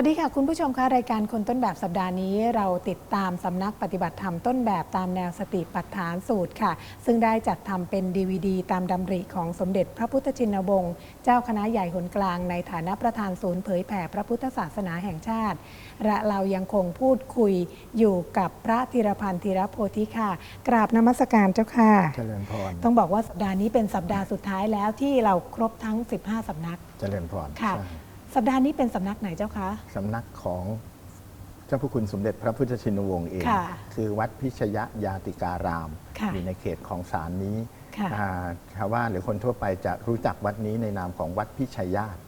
วัสดีค่ะ คุณผู้ชมคะรายการคนต้นแบบสัปดาห์นี้ เราติดตามสำนักปฏิบัติธรรมต้นแบบตามแนวสติปัฏฐานสูตรค่ะ ซึ่งได้จัดทำเป็น DVD ตามดำริของสมเด็จพระพุทธชินวงศ์เจ้าคณะใหญ่หนกลางในฐานะประธานศูนย์เผยแผ่พระพุทธศาสนาแห่งชาติและเรายังคงพูดคุยอยู่กับพระธีรพันธ์ธีรโพธิค่ะ กราบนมัสการเจ้าค่ะเจริญพรต้องบอกว่าสัปดาห์นี้เป็นสัปดาห์สุดท้ายแล้วที่เราครบทั้ง 15 สำนักเจริญพรค่ะใช่ สัปดาห์นี้เป็นสำนักไหนเจ้าคะ สำนักของเจ้าพระคุณสมเด็จพระพุทธชินวงศ์เอง ค่ะคือวัดพิชยยาติการาม ค่ะอยู่ในเขตของศาลนี้ค่ะ อ่าชาวบ้านหรือคนทั่วไปจะรู้จักวัดนี้ในนามของวัดพิชัยญาติค่ะอ่า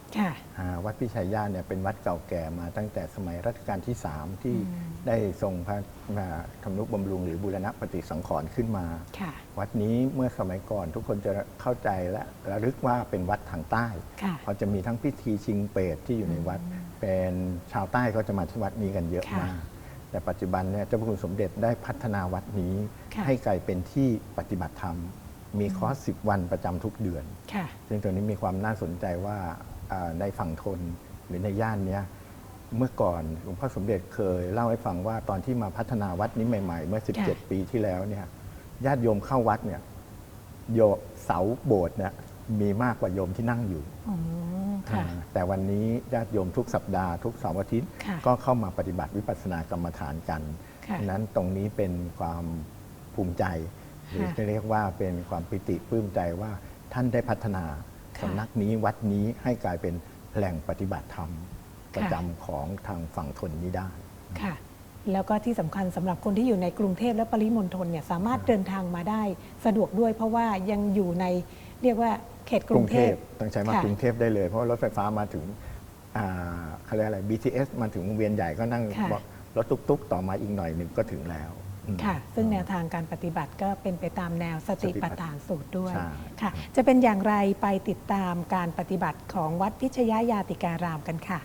วัดพิชัยญาติเนี่ยเป็นวัดเก่าแก่มาตั้งแต่สมัยรัชกาลที่ 3 ที่อืมได้ทรงพระมาทำนุบำรุงหรือบูรณปฏิสังขรณ์ขึ้นมาค่ะวัดนี้เมื่อสมัยก่อนทุกคนจะเข้าใจและระลึกว่าเป็นวัดทางใต้ค่ะเพราะจะมีทั้งพิธีชิงเปรตที่อยู่ในวัด เป็นชาวใต้ก็จะมาที่วัดนี้กันเยอะค่ะมากแต่ปัจจุบันเนี่ยเจ้าพระคุณสมเด็จได้พัฒนาวัดนี้ค่ะให้กลายเป็นที่ปฏิบัติธรรม มีคอร์ส10วันประจำทุกเดือนค่ะซึ่งตรงนี้มีความน่าสนใจว่าอ่า ในฝั่งทนหรือในย่านเนี้ยเมื่อก่อนหลวงพ่อสมเด็จเคยเล่าให้ฟังว่าตอนที่มาพัฒนาวัดนี้ใหม่ ๆ เมื่อค่ะ17 ปีที่แล้วเนี่ยญาติโยมเข้าวัดเนี่ยโยเสาโบสถ์เนี่ยมีมากกว่าโยมที่นั่งอยู่อืมค่ะอ่าแต่วันนี้ญาติโยมทุกสัปดาห์ทุกเสาร์อาทิตย์ค่ะก็เข้ามาปฏิบัติวิปัสสนากรรมฐานกันค่ะฉะนั้นตรงนี้เป็นความภูมิใจ หรือค่ะจะเรียกว่าเป็นความปิติปลื้มใจว่าท่านได้พัฒนาค่ะ สำนักนี้วัดนี้ให้กลายเป็นแหล่งปฏิบัติธรรมค่ะประจำของทางฝั่งทนนี้ได้ค่ะแล้วก็ที่สำคัญสำหรับคนที่อยู่ในกรุงเทพและปริมณฑลเนี่ยสามารถเดินทางมาได้สะดวกด้วยเพราะว่ายังอยู่ในเรียกว่าเขตกรุงเทพต้องใช้มาค่ะกรุงเทพได้เลยเพราะว่ารถไฟฟ้ามาถึงอ่าเขาเรียกอะไร BTS มาถึงวงเวียนใหญ่ก็นั่งค่ะรถตุ๊กๆ ต่อมาอีกหน่อยหนึ่งก็ถึงแล้วอืม ค่ะ ซึ่งแนวทางการปฏิบัติก็เป็นไปตามแนวสติปัฏฐานสูตรด้วย ใช่ ค่ะ จะเป็นอย่างไรไปติดตามการปฏิบัติของวัดพิชยยาติการามกันค่ะ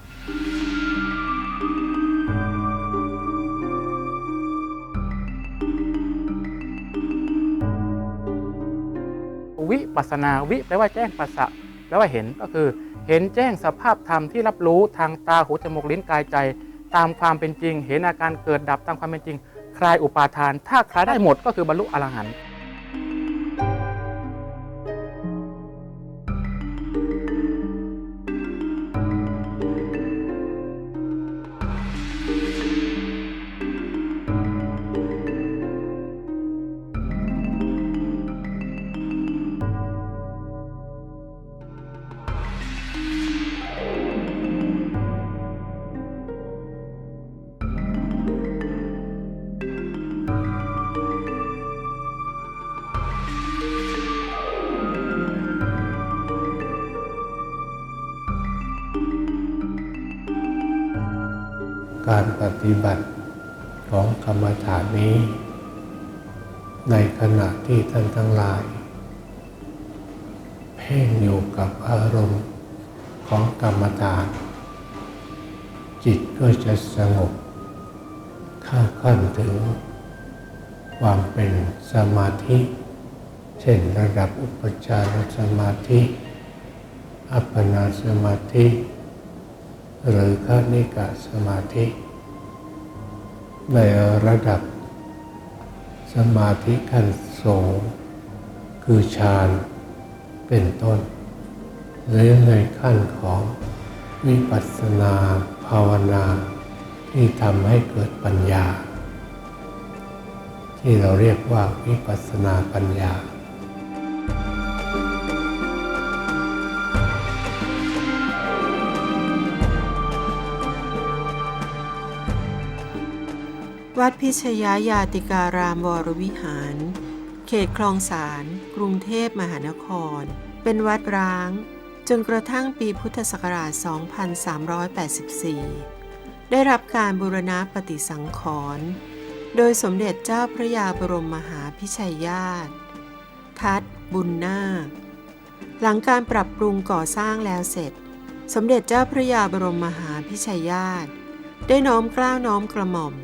วิปัสสนาวิแปลว่าแจ้งปัสสะแปลว่าเห็นก็คือ เห็นแจ้งสภาพธรรมที่รับรู้ทางตาหูจมูกลิ้นกายใจ ตามความเป็นจริง เห็นอาการเกิดดับตามความเป็นจริง คลายอุปาทาน ถ้าคลายได้หมดก็คือบรรลุอรหันต์ ฏิบัติของกรรมฐานนี้ ในขณะที่ท่านทั้งหลาย เพ่งอยู่กับอารมณ์ของกรรมฐาน จิตก็จะสงบข้าขั้นถึง ความเป็นสมาธิ เช่นระดับอุปจารสมาธิ อัปปนาสมาธิ หรือคณิกะสมาธิ ในระดับ สมาธิขั้นสูงคือฌานเป็นต้น หรือในขั้นของวิปัสสนาภาวนาที่ทำให้เกิดปัญญา ที่เราเรียกว่าวิปัสสนาปัญญา วัดพิชยายาติการามวรวิหาร เขตคลองสารกรุงเทพมหานคร เป็นวัดร้าง จนกระทั่งปีพุทธศักราช 2384 ได้รับการบูรณะปฏิสังขรณ์โดยสมเด็จเจ้าพระยาบรมมหาพิชัยญาติ ทัดบุญนาค หลังการปรับปรุงก่อสร้างแล้วเสร็จ สมเด็จเจ้าพระยาบรมมหาพิชัยญาติ ได้น้อมกล้าวน้อมกระหม่อม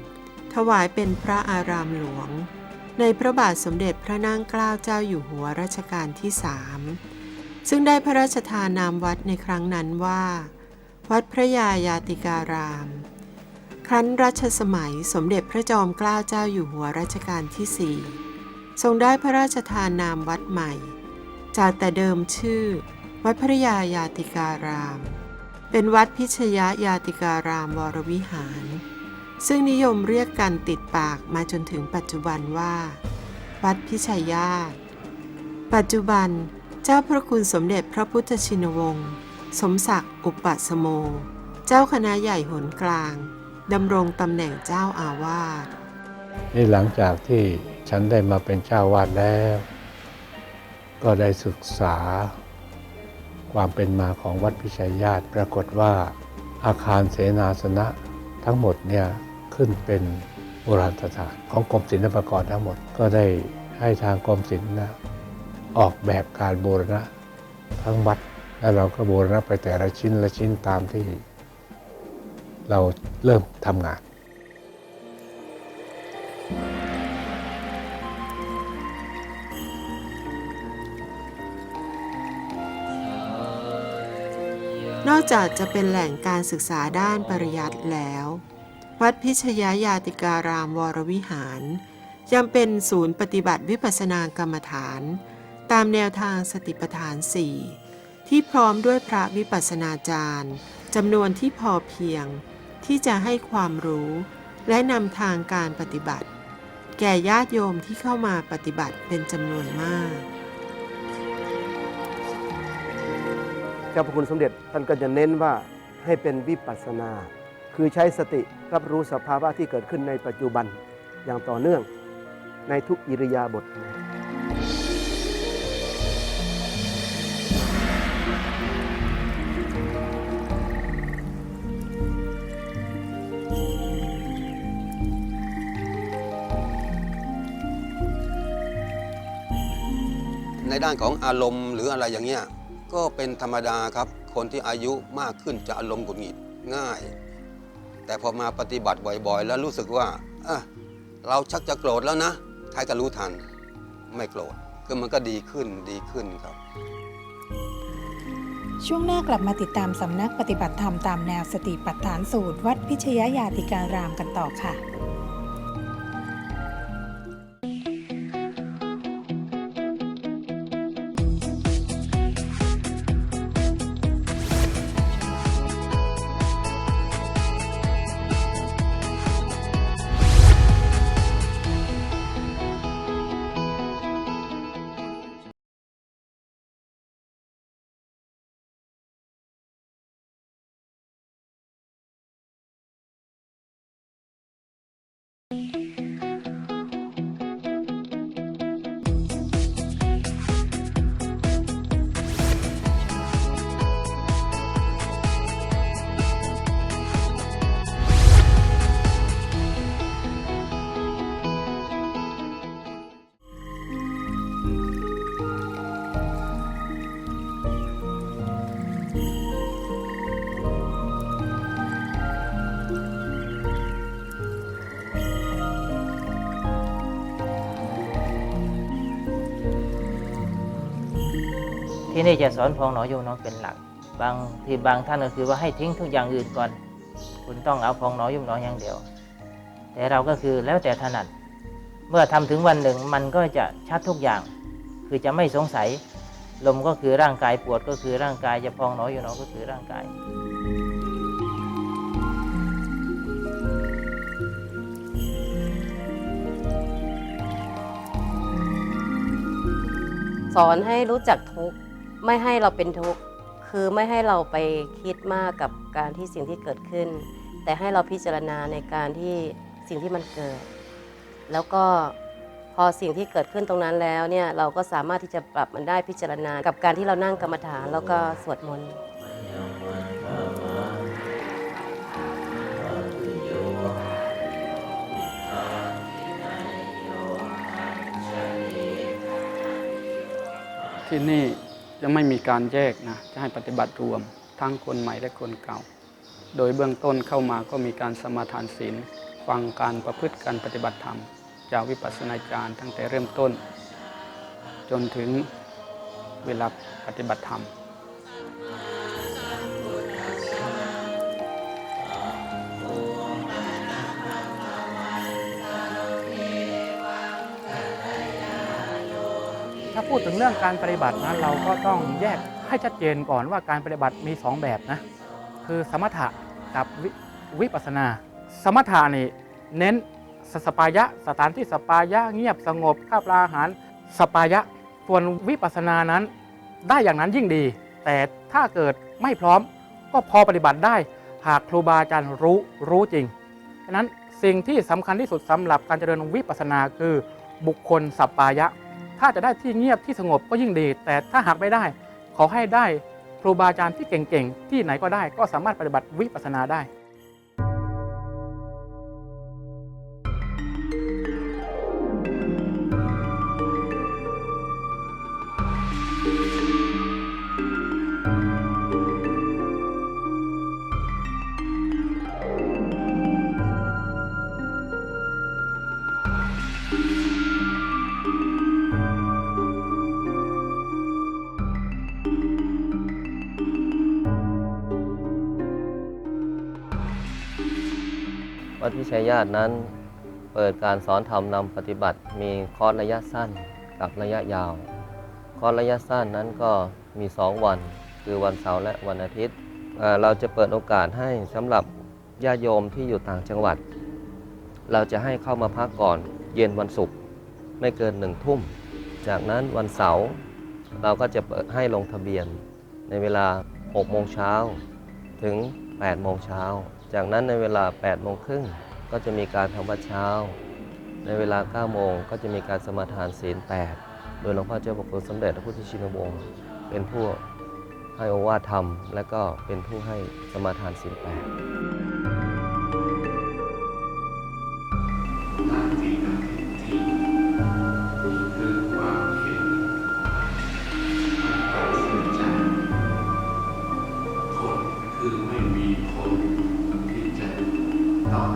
ถวายเป็นพระอารามหลวง ในพระบาทสมเด็จพระนั่งเกล้าเจ้าอยู่หัวรัชกาลที่สามซึ่งได้พระราชทานนามวัดในครั้งนั้นว่า วัดพระยายาติการาม ครั้นรัชสมัยสมเด็จพระจอมเกล้าเจ้าอยู่หัวรัชกาลที่สี่ทรงได้พระราชทานนามวัดใหม่ จากแต่เดิมชื่อ วัดพระยายาติการาม เป็นวัดพิชยยาติการามวรวิหาร ซึ่งนิยมเรียกกันติดปากมาจนถึงปัจจุบันว่า วัดพิชัยญาติ ปัจจุบันเจ้าพระคุณสมเด็จพระพุทธชินวงศ์สมศักดิ์อุปสโม เจ้าคณะใหญ่หนกลางดำรงตำแหน่งเจ้าอาวาสนี่หลังจากที่ฉันได้มาเป็นเจ้าวาดแล้ว ก็ได้ศึกษา ความเป็นมาของวัดพิชัยญาติปรากฏว่าอาคารเสนาสนะทั้งหมดเนี่ย ขึ้นเป็นโบราณสถานของกรมศิลปากรทั้งหมด ก็ได้ให้ทางกรมศิลป์นะออกแบบการบูรณะทั้งวัด แล้วเราก็บูรณะไปแต่ละชิ้นละชิ้นตามที่ เราเริ่มทำงาน นอกจากจะเป็นแหล่งการศึกษาด้านปริยัติแล้ว วัดพิชยายาติการามวรวิหาร ยังเป็นศูนย์ปฏิบัติวิปัสสนากรรมฐาน ตามแนวทางสติปัฏฐานสี่ที่พร้อมด้วยพระวิปัสสนาจารย์จำนวนที่พอเพียง ที่จะให้ความรู้ และนำทางการปฏิบัติ แก่ญาติโยมที่เข้ามาปฏิบัติเป็นจำนวนมาก เจ้าพระคุณสมเด็จท่านก็จะเน้นว่าให้เป็นวิปัสสนา คือใช้สติรับรู้สภาวะที่เกิดขึ้นในปัจจุบันอย่างต่อเนื่องในทุกอิริยาบถในด้านของอารมณ์หรืออะไรอย่างเงี้ยก็เป็นธรรมดาครับ คนที่อายุมากขึ้นจะอารมณ์หงุดหงิดง่าย แต่พอมาปฏิบัติบ่อยๆ แล้วรู้สึกว่าเเราชักจะโกรธแล้วนะใครก็รู้ทัน ไม่โกรธคือมันก็ดีขึ้นดีขึ้นครับ ช่วงหน้ากลับมาติดตามสำนักปฏิบัติธรรมตามแนวสติปัฏฐานสูตร วัดพิชยยาติการามกันต่อค่ะ ที่นี่จะสอนพองหนอโยงน้องเป็นหลัก บางที่บางท่านก็คือว่าให้ทิ้งทุกอย่างอื่นก่อน คุณต้องเอาพองหนอโยงน้องอย่างเดียว แต่เราก็คือแล้วแต่ถนัด เมื่อทำถึงวันหนึ่งมันก็จะชัดทุกอย่าง คือจะไม่สงสัย ลมก็คือร่างกายปวดก็คือร่างกายจะพองหนอโยงน้องก็คือร่างกายสอนให้รู้จักทุกข์ ไม่ให้เราเป็นทุกข์คือไม่ให้เราไปคิดมากกับการที่สิ่งที่เกิดขึ้น แต่ให้เราพิจารณาในการที่สิ่งที่มันเกิด แล้วก็พอสิ่งที่เกิดขึ้นตรงนั้นแล้วเนี่ยเราก็สามารถที่จะปรับมันได้พิจารณา กับการที่เรานั่งกรรมฐานแล้วก็สวดมนต์ที่นี่ จะไม่มีการแยกนะจะให้ปฏิบัติรวม ทั้งคนใหม่และคนเก่า โดยเบื้องต้นเข้ามาก็มีการสมาทานศีลฟังการประพฤติการปฏิบัติธรรม จากวิปัสสนาจารย์ตั้งแต่เริ่มต้น จนถึงเวลาปฏิบัติธรรม พูดถึงเรื่องการปฏิบัตินะเราก็ต้องแยกให้ชัดเจนก่อนว่าการปฏิบัติมี 2 แบบนะ คือสมถะกับววิปัสนา สมถะนี่เน้นสสปายะ สถานที่สปายะเงียบสงบข้าวปลาอาหารสปายะส่วนวิปัสนานั้นได้อย่างนั้นยิ่งดี แต่ถ้าเกิดไม่พร้อมก็พอปฏิบัติได้หากครูบาอาจารย์รู้รู้จริงฉะนั้นสิ่งที่สำคัญที่สุดสำหรับการเจริญวิปัสสนาคือบุคคลสัปปายะ ถ้าจะได้ที่เงียบที่สงบก็ยิ่งดี แต่ถ้าหากไม่ได้ ขอให้ได้ครูบาอาจารย์ที่เก่งๆ ที่ไหนก็ได้ก็สามารถปฏิบัติวิปัสสนาได้ ตินั้น เปิดการสอนธรรมนำปฏิบัติ มีคอร์สระยะสั้นกับระยะยาว คอร์สระยะสั้นนั้นก็มี 2 วัน คือวันเสาร์และวันอาทิตย์เเราจะเปิดโอกาสให้สำหรับญาติโยมที่อยู่ต่างจังหวัด เราจะให้เข้ามาพักก่อนเย็นวันศุกร์ไม่เกินหนึ่งทุ่ม จากนั้นวันเสาร์เราก็จะเปิดให้ลงทะเบียนในเวลา 6 โมงเช้าถึง 8 โมงเช้า จากนั้นในเวลา 8 โมงครึ่ง ก็จะมีการทำวัดเช้า ในเวลา 9 โมงก็จะมีการสมาทานศีล 8 โดยหลวงพ่อเจ้าพระคุณสมเด็จพระพุทธชินวงศ์เป็นผู้ให้โอวาทธรรม และก็เป็นผู้ให้สมาทานศีล 8คือความเห็นตัดสินใจผลคือไม่มีผลที่จะต้อง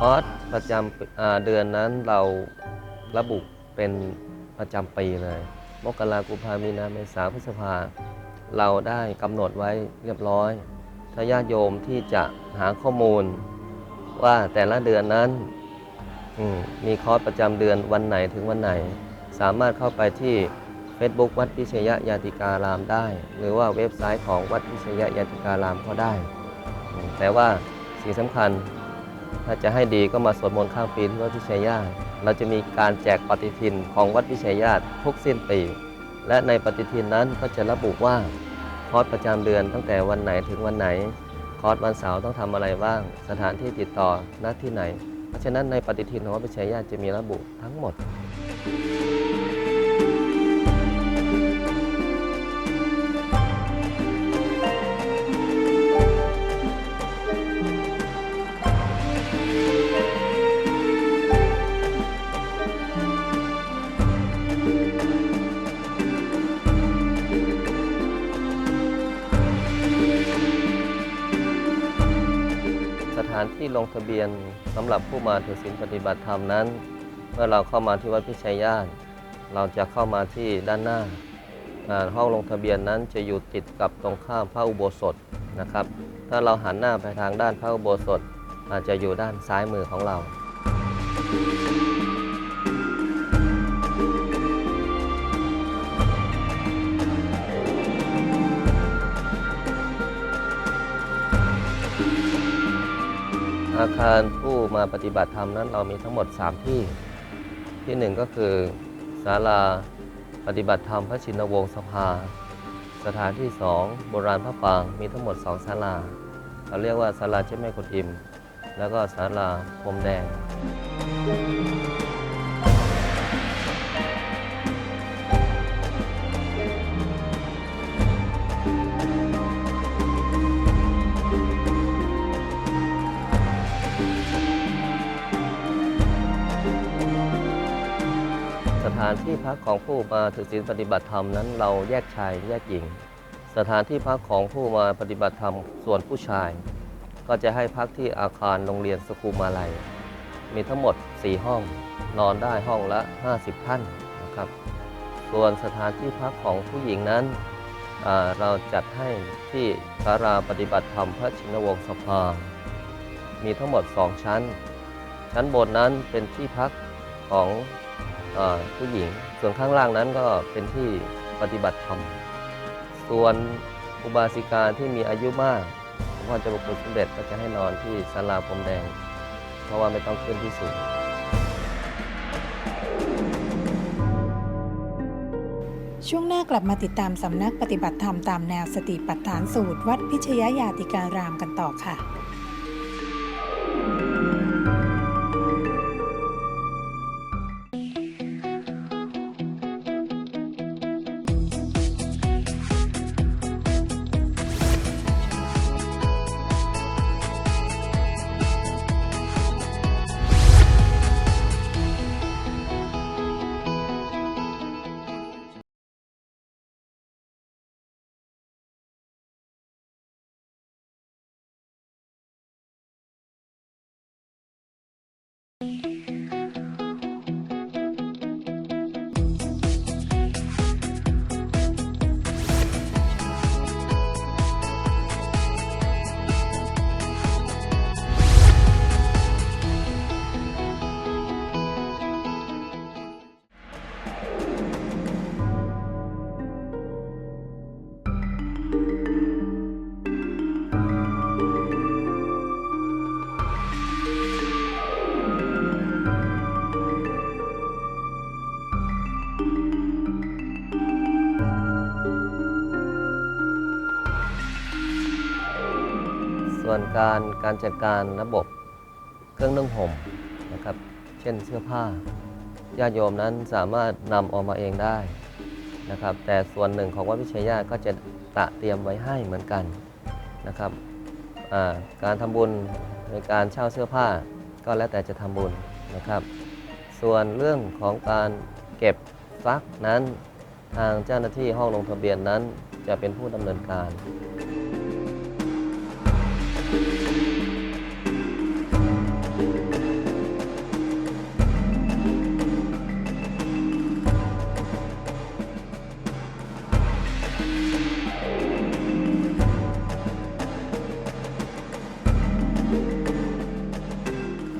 คอร์สประจำเดือนนั้นเราระบุเป็นประจำปีเลย มกรากุมภามีนาเมษาพฤษภา เราได้กำหนดไว้เรียบร้อย ถ้าญาติโยมที่จะหาข้อมูลว่าแต่ละเดือนนั้นมมีคอร์สประจำเดือนวันไหนถึงวันไหน สามารถเข้าไปที่ Facebook วัดพิชยยาติการามได้ หรือว่าเว็บไซต์ของวัดพิชยยาติการามก็ได้ แต่ว่าสิ่งสำคัญ ถ้าจะให้ดีก็มาสวดมนต์ข้ามปีที่วัดพิชัยญาติเราจะมีการแจกปฏิทินของวัดพิชัยญาติทุกสิ้นปี และในปฏิทินนั้นก็จะระบุว่าคอร์สประจำเดือนตั้งแต่วันไหนถึงวันไหน คอร์สวันเสาร์ต้องทำอะไรบ้าง สถานที่ติดต่อณที่ไหน เพราะฉะนั้นในปฏิทินของวัดพิชัยญาติจะมีระบุทั้งหมด ที่ลงทะเบียนสำหรับผู้มาถือศีลปฏิบัติธรรมนั้น เมื่อเราเข้ามาที่วัดพิชัยญาติเราจะเข้ามาที่ด้านหน้าห้องลงทะเบียนนั้นจะอยู่ติดกับตรงข้ามพระอุโบสถนะครับ ถ้าเราหันหน้าไปทางด้านพระอุโบสถอาจจะอยู่ด้านซ้ายมือของเรา อาคารผู้มาปฏิบัติธรรมนั้นเรามีทั้งหมด 3 ที่ ที่หนึ่งก็คือศาลาปฏิบัติธรรมพระชินวงศ์สภา สถานที่สองโบราณพระปรางมีทั้งหมด 2ศาลา เราเรียกว่าศาลาเจ้าแม่กุฎอิม แล้วก็ศาลาพรมแดง ที่พักของผู้มาถือศีลปฏิบัติธรรมนั้น เราแยกชายแยกหญิง สถานที่พักของผู้มาปฏิบัติธรรมส่วนผู้ชาย ก็จะให้พักที่อาคารโรงเรียนสกุมาลัย มีทั้งหมด 4 ห้อง นอนได้ห้องละ 50 ท่านนะครับ ส่วนสถานที่พักของผู้หญิงนั้น เราจัดให้ที่สาราปฏิบัติธรรมพระชินวงศ์สภา มีทั้งหมด 2 ชั้น ชั้นบนนั้นเป็นที่พักของ ผู้หญิง ส่วนข้างล่างนั้นก็เป็นที่ปฏิบัติธรรม ส่วนอุบาสิกาที่มีอายุมากหลวงพ่อจะบุคุณสมเด็จก็จะให้นอนที่ศาลาพรมแดง เพราะว่าไม่ต้องขึ้นที่สูง ช่วงหน้ากลับมาติดตามสำนักปฏิบัติธรรมตามแนวสติปัฏฐานสูตร วัดพิชยยาติการามกันต่อค่ะ การการจัดการระบบเครื่องนึ่งห่มนะครับ เช่นเสื้อผ้าญาติโยมนั้นสามารถนำออกมาเองได้นะครับ แต่ส่วนหนึ่งของวัดวิชัยญาติก็จะตระเตรียมไว้ให้เหมือนกันนะครับการทำบุญในการเช่าเสื้อผ้าก็แล้วแต่จะทำบุญนะครับ ส่วนเรื่องของการเก็บซักนั้น ทางเจ้าหน้าที่ห้องลงทะเบียนนั้นจะเป็นผู้ดำเนินการ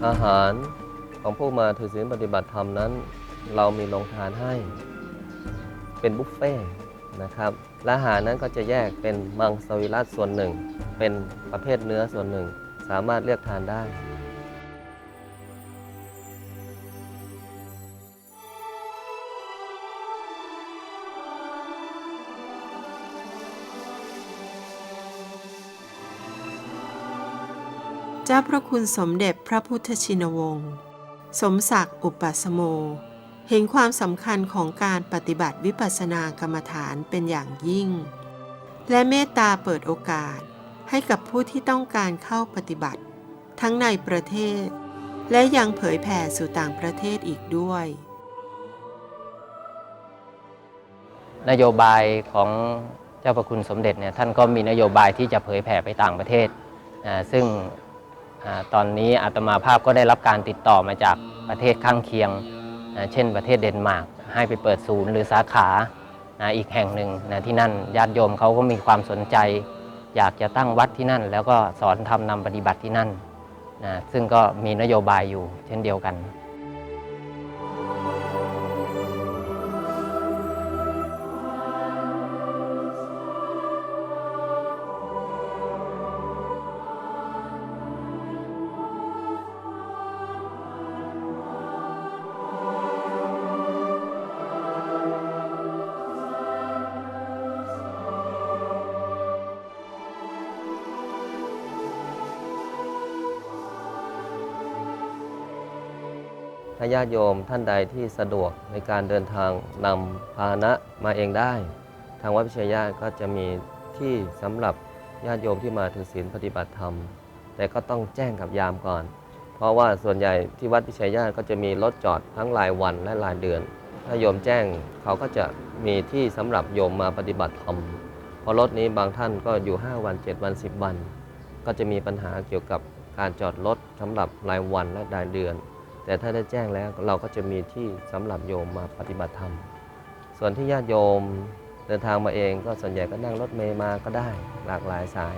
อาหารของผู้มาถือศีลปฏิบัติธรรมนั้น เรามีโรงทานให้ เป็นบุฟเฟ่ต์นะครับและอาหารนั้นก็จะแยกเป็นมังสวิรัตส่วนหนึ่ง เป็นประเภทเนื้อส่วนหนึ่ง สามารถเลือกทานได้ เจ้าพระคุณสมเด็จพระพุทธชินวงศ์สมศักดิ์อุปสโม เห็นความสำคัญของการปฏิบัติวิปัสสนากรรมฐานเป็นอย่างยิ่ง และเมตตาเปิดโอกาสให้กับผู้ที่ต้องการเข้าปฏิบัติ ทั้งในประเทศ และยังเผยแผ่สู่ต่างประเทศอีกด้วย นโยบายของเจ้าพระคุณสมเด็จเนี่ยท่านก็มีนโยบายที่จะเผยแผ่ไปต่างประเทศ ซึ่ง ตอนนี้อาตมาภาพก็ได้รับการติดต่อมาจากประเทศข้างเคียงเช่นประเทศเดนมาร์กให้ไปเปิดศูนย์หรือสาขานะอีกแห่งหนึ่งนะที่นั่นญาติโยมเขาก็มีความสนใจ อยากจะตั้งวัดที่นั่น แล้วก็สอนทำนำปฏิบัติที่นั่นนะซึ่งก็มีนโยบายอยู่เช่นเดียวกัน ถ้าญาติโยมท่านใดที่สะดวกในการเดินทางนำพาหนะมาเองได้ ทางวัดพิชัยญาติก็จะมีที่สำหรับญาติโยมที่มาถือศีลปฏิบัติธรรม แต่ก็ต้องแจ้งกับยามก่อน เพราะว่าส่วนใหญ่ที่วัดพิชัยญาติก็จะมีรถจอดทั้งรายวันและรายเดือน ถ้าโยมแจ้งเขาก็จะมีที่สำหรับโยมมาปฏิบัติธรรมเพราะรถนี้บางท่านก็อยู่ 5 วัน 7 วัน 10 วัน ก็จะมีปัญหาเกี่ยวกับการจอดรถสำหรับรายวันและรายเดือน แต่ถ้าได้แจ้งแล้วเราก็จะมีที่สำหรับโยมมาปฏิบัติธรรม ส่วนที่ญาติโยมเดินทางมาเองก็ส่วนใหญ่ก็นั่งรถเมย์มาก็ได้หลากหลายสาย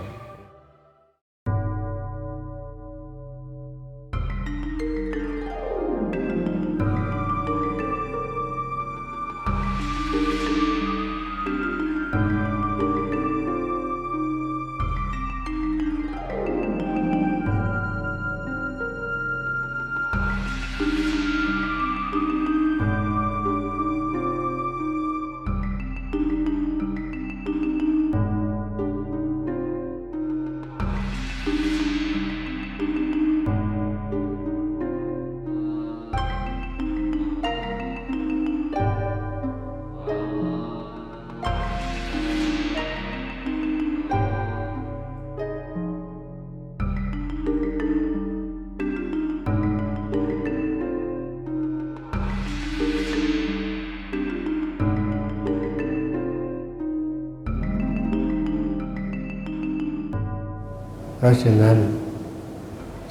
เพราะฉะนั้น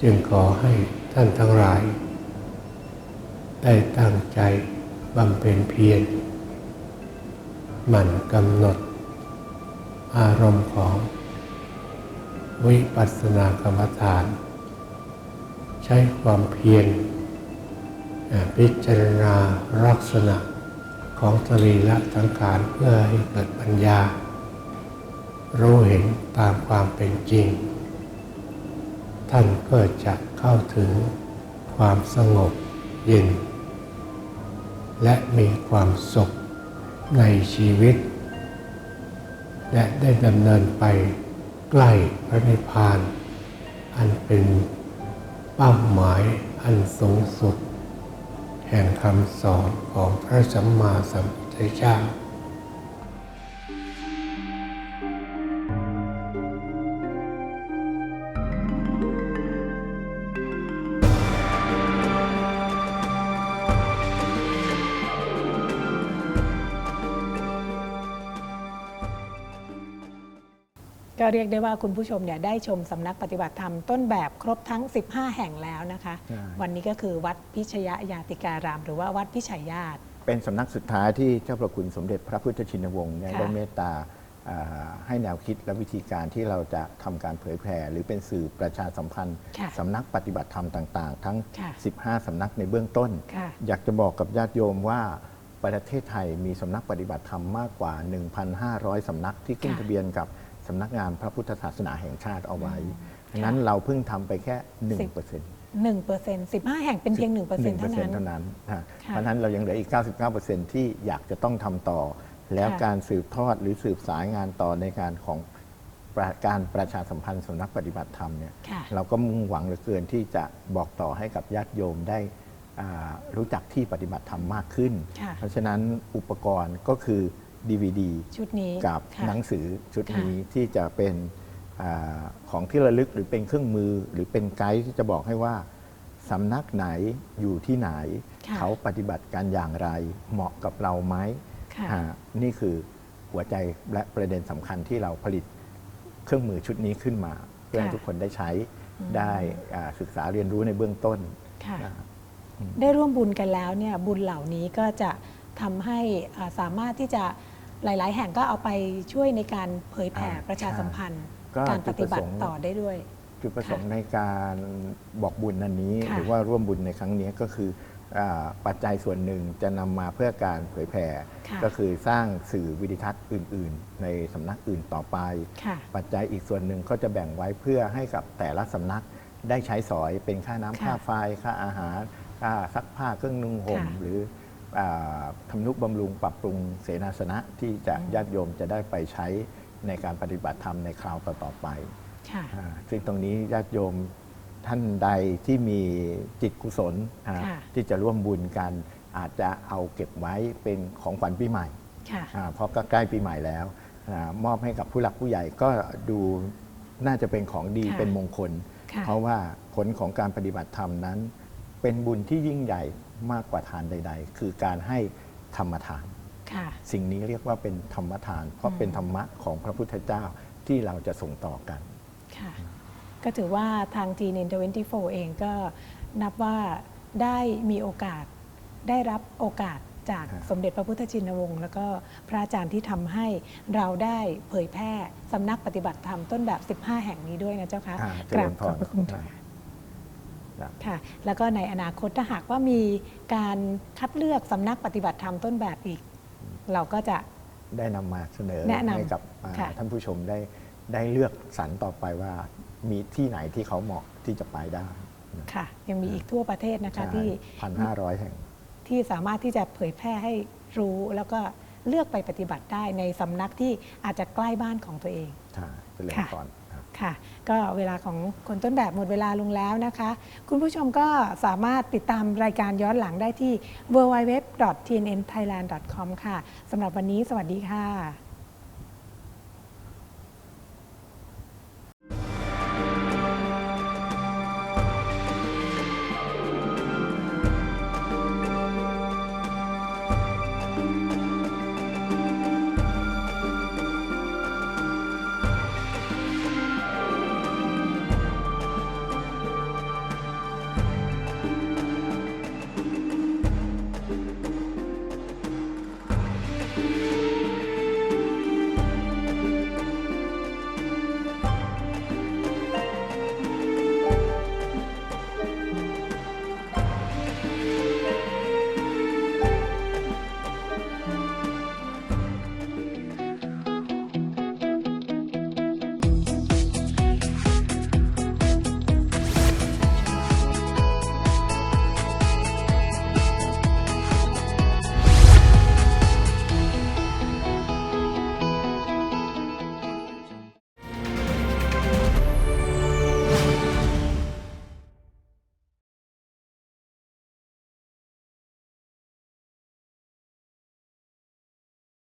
จึงขอให้ท่านทั้งหลาย ได้ตั้งใจบำเพ็ญเพียรหมั่นกำหนด อารมณ์ของ วิปัสสนากรรมฐาน ใช้ความเพียรพิจารณาลักษณะของสรีระสังขารเพื่อให้เกิดปัญญา รู้เห็นตามความเป็นจริง ท่านก็จะเข้าถึงความสงบเย็น และมีความสุขในชีวิต และได้ดำเนินไปใกล้พระนิพพาน อันเป็นเป้าหมายอันสูงสุด แห่งคำสอนของพระสัมมาสัมพุทธเจ้า เรียกได้ว่าคุณผู้ชมเนี่ยได้ชมสำนักปฏิบัติธรรมต้นแบบครบทั้ง 15 แห่งแล้วนะคะ ใช่ วันนี้ก็คือวัดพิชยยาติการาม หรือว่าวัดพิชัยญาติ เป็นสำนักสุดท้ายที่เจ้าประคุณสมเด็จพระพุทธชินวงศ์เนี่ยค่ะ ได้เมตตาอ่าให้แนวคิดและวิธีการที่เราจะทำการเผยแผ่ หรือเป็นสื่อประชาสัมพันธ์ค่ะ สำนักปฏิบัติธรรมต่าง ๆ ทั้ง ค่ะ15 สำนักในเบื้องต้น ค่ะ อยากจะบอกกับญาติโยมว่าประเทศไทยมีสำนักปฏิบัติธรรมมากกว่า 1,500 สำนักที่ขึ้นค่ะ ทะเบียนกับ สำนักงานพระพุทธศาสนาแห่งชาติเอาไว้ค่ะดังนั้นเราเพิ่งทำไปแค่1% 1เปอร์เซ็นต์15แห่งเป็นเพียง1เปอร์เซ็นต์เท่านั้นเท่านั้นฮะค่ะเพราะฉะนั้นเรายังเหลืออีก 99%ที่อยากจะต้องทำต่อ แล้วค่ะการสืบทอดหรือสืบสายงานต่อในการของประการประชาสัมพันธ์สำนักปฏิบัติธรรมเนี่ยค่ะเราก็มุ่งหวังเหลือเกินที่จะบอกต่อให้กับญาติโยมได้อ่ารู้จักที่ปฏิบัติธรรมมากขึ้นค่ะเพราะฉะนั้นอุปกรณ์ก็คือ DVD ชุดนี้กับค่ะ หนังสือชุดค่ะนี้ที่จะเป็นอาของที่ระลึกหรือเป็นเครื่องมือหรือเป็นไกด์ที่จะบอกให้ว่าสำนักไหนอยู่ที่ไหน ค่ะ เขาปฏิบัติการอย่างไรเหมาะกับเราไหมค่ะ อ่านี่คือหัวใจและประเด็นสำคัญที่เราผลิตเครื่องมือชุดนี้ขึ้นมา เพื่อให้ค่ะ ทุกคนได้ใช้อืมได้อ่าศึกษาเรียนรู้ในเบื้องต้นค่ะ นะ ได้ร่วมบุญกันแล้วเนี่ยบุญเหล่านี้ก็จะ ทำให้อ่าสามารถที่จะหลาย ๆ แห่งก็เอาไปช่วยในการเผยแผ่อ่าประชาสัมพันธ์ก็การปฏิบัจุดประสติงค์ต่อได้ด้วย จุดประสงค์ในการบอกบุญนันนี้ค่ะหรือว่าร่วมบุญในครั้งนี้ก็คืออาปัจจัยส่วนหนึ่งจะนำมาเพื่อการเผยแผ่ค่ะก็คือสร้างสื่อวิดิทัศน์อื่น ๆ ในสำนักอื่นต่อไปค่ะปัจจัยอีกส่วนหนึ่งก็จะแบ่งไว้เพื่อให้กับแต่ละสำนักได้ใช้สอยเป็นค่าน้ำค่ะค่าไฟค่าอาหารค่าซักผ้าเครื่องนุ่งห่มค่ะหรืออา ทำนุบำรุงปรับปรุงเสนาสนะที่จะญาติโยมจะได้ไปใช้ในการปฏิบัติธรรมในคราวต่อๆไปค่ะอ่าซึ่งตรงนี้ญาติโยมท่านใดที่มีจิตกุศลอ่าค่ะที่จะร่วมบุญกันอาจจะเอาเก็บไว้เป็นของขวัญปีใหม่ค่ะอ่าเพราะก็ใกล้ปีใหม่แล้วอามอบให้กับผู้หลักผู้ใหญ่ก็ดูน่าจะเป็นของดีค่ะเป็นมงคลค่ะเพราะว่าผลของการปฏิบัติธรรมนั้น เป็นบุญที่ยิ่งใหญ่ มากกว่าทานใด ๆ คือการให้ธรรมทาน ค่ะสิ่งนี้เรียกว่าเป็นธรรมทาน เพราะเป็นธรรมะของพระพุทธเจ้าที่เราจะส่งต่อกัน ค่ะ ก็ถือว่าทาง g n 24 เองก็นับว่าได้มีโอกาสได้รับโอกาสจากครับสมเด็จพระพุทธชินวงศ์แล้วก็พระอาจารย์ที่ทำให้เราได้เผยแพร่สำนักปฏิบัติธรรมต้นแบบ 15 แห่งนี้ด้วยนะเจ้าคะอ่าเจกริราบญพขอบรพระคุณ ครัค่ะบ ครับค่ะ แล้วก็ในอนาคตถ้าหากว่ามีการคัดเลือกสำนักปฏิบัติธรรมต้นแบบอีก เราก็จะได้นำมาเสนอแนะนำให้กับอ่าค่ะท่านผู้ชมได้ได้เลือกสรรต่อไปว่ามีที่ไหนที่เขาเหมาะที่จะไปได้ค่ะ ยังมีอีกทั่วประเทศนะคะที่พันห้าร้อยแห่ง ที่สามารถที่จะเผยแพร่ให้รู้แล้วก็เลือกไปปฏิบัติได้ในสำนักที่อาจจะใกล้บ้านของตัวเองใช่เจริญค่ะพรครับ ค่ะ ก็เวลาของคนต้นแบบหมดเวลาลงแล้วนะคะ คุณผู้ชมก็สามารถติดตามรายการย้อนหลังได้ที่ www.tnnthailand.com ค่ะสำหรับวันนี้สวัสดีค่ะ